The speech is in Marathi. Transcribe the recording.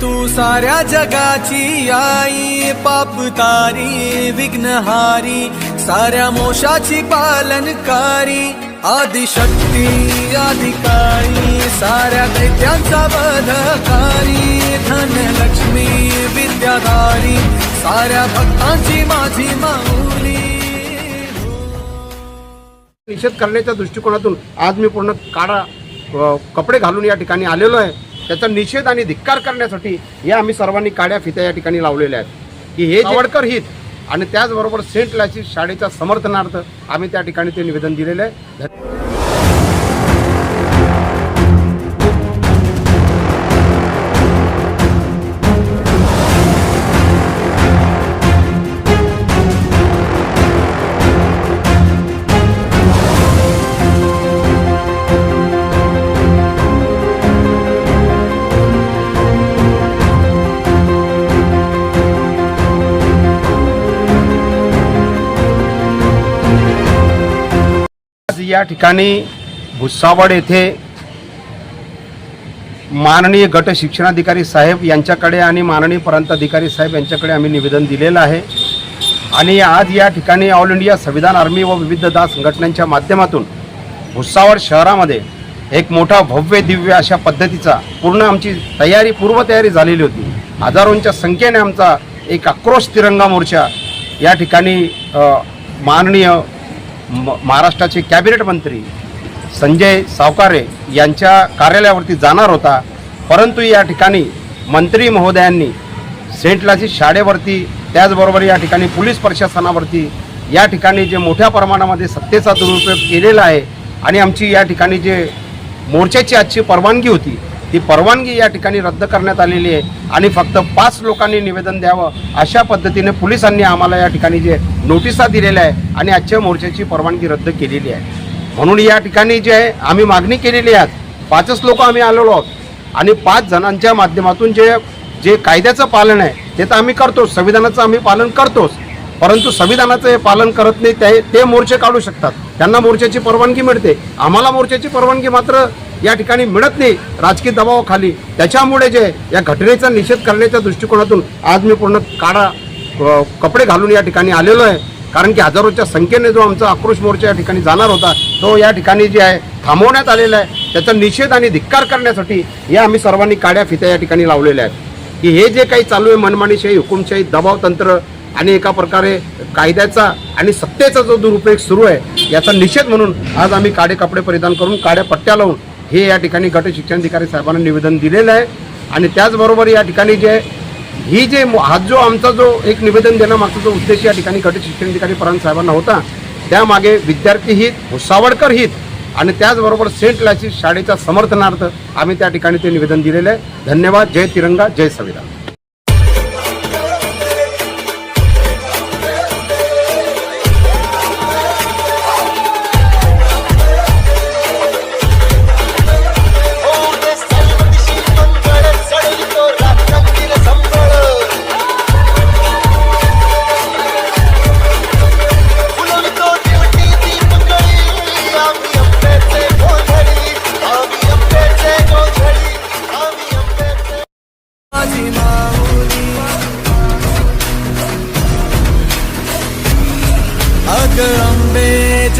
तू साऱ्या जगाची आई पापतारी विघ्नहारी साऱ्या मोशाची पालनकारी आदिशक्ती अधिकारी साऱ्या दैत्यांचा बधकारी धनलक्ष्मी विद्याधारी साऱ्या भक्तांची माझी माऊली. निषेध करण्याच्या दृष्टिकोनातून आज मी पूर्ण काळा कपडे घालून या ठिकाणी आलेलो आहे. त्याचा निषेध आणि धिक्कार करण्यासाठी या आम्ही सर्वांनी काड्या फित्या या ठिकाणी लावलेल्या आहेत. की हे आवडकर हित. आणि त्याचबरोबर सेंट लॅसिस शाळेच्या समर्थनार्थ आम्ही त्या ठिकाणी ते निवेदन दिलेलं आहे. या ठिकाणी भुसावळ येथे माननीय गट शिक्षणाधिकारी साहेब यांच्याकडे आणि माननीय प्रांताधिकारी साहेब यांच्याकडे आम्ही निवेदन दिलेलं आहे. आणि आज या ठिकाणी ऑल इंडिया संविधान आर्मी व विविध दास संघटनांच्या माध्यमातून भुसावळ शहरामध्ये एक मोठा भव्य दिव्य अशा पद्धतीचा पूर्ण आमची तयारी पूर्वतयारी झालेली होती. हजारोंच्या संख्येने आमचा एक आक्रोश तिरंगा मोर्चा या ठिकाणी माननीय महाराष्ट्राचे कॅबिनेट मंत्री संजय सावकारे यांच्या कार्यालयावरती जाणार होता. परंतु या ठिकाणी मंत्री महोदयांनी सेंटलाची शाळेवरती त्याचबरोबर या ठिकाणी पोलीस प्रशासनावरती या ठिकाणी जे मोठ्या प्रमाणामध्ये सत्तेचा दुरुपयोग केलेला आहे आणि आमची या ठिकाणी जे मोर्चाची आजची परवानगी होती ती परवानगी या ठिकाणी रद्द करण्यात आलेली आहे. आणि फक्त पाच लोकांनी निवेदन द्यावं अशा पद्धतीने पोलिसांनी आम्हाला या ठिकाणी जे नोटिसा दिलेल्या आहे आणि आजच्या मोर्चाची परवानगी रद्द केलेली आहे. म्हणून या ठिकाणी जे आहे आम्ही मागणी केलेली आहे. पाचच लोक आम्ही आलेलो आहोत. आणि पाच जणांच्या माध्यमातून जे जे कायद्याचं पालन आहे ते तर आम्ही करतोच. संविधानाचं आम्ही पालन करतोच. परंतु संविधानाचं हे पालन करत नाही ते ते मोर्चे काढू शकतात. त्यांना मोर्चाची परवानगी मिळते. आम्हाला मोर्चाची परवानगी मात्र या ठिकाणी मिळत नाही. राजकीय दबावाखाली. त्याच्यामुळे जे या घटनेचा निषेध करण्याच्या दृष्टिकोनातून आज मी पूर्ण काळा कपडे घालून या ठिकाणी आलेलो आहे. कारण की हजारोच्या संख्येने जो आमचा आक्रोश मोर्चा या ठिकाणी जाणार होता तो या ठिकाणी जे आहे थांबवण्यात आलेला आहे. त्याचा निषेध आणि धिक्कार करण्यासाठी या आम्ही सर्वांनी काड्या फित्या या ठिकाणी लावलेल्या आहेत. की हे जे काही चालू आहे मनमानीशाही हुकुमशाही दबाव तंत्र आणि एका प्रकारे कायद्याचा आणि सत्तेचा जो दुरुपयोग सुरू आहे याचा निषेध म्हणून आज आम्ही काडे कपडे परिधान करून काड्या पट्ट्या लावून हे या ठिकाणी गट शिक्षणाधिकारी साहेबांना निवेदन दिलेलं आहे. आणि त्याचबरोबर या ठिकाणी जे ही जे हा जो आमचा जो एक निवेदन देण्यामागचा जो उद्देश या ठिकाणी गट शिक्षणाधिकारी परांत साहेबांना होता त्यामागे विद्यार्थी हित भुसावळकर हित आणि त्याचबरोबर सेंट लॅसिस शाळेच्या समर्थनार्थ आम्ही त्या ठिकाणी ते निवेदन दिलेलं आहे. धन्यवाद. जय तिरंगा. जय संविधान.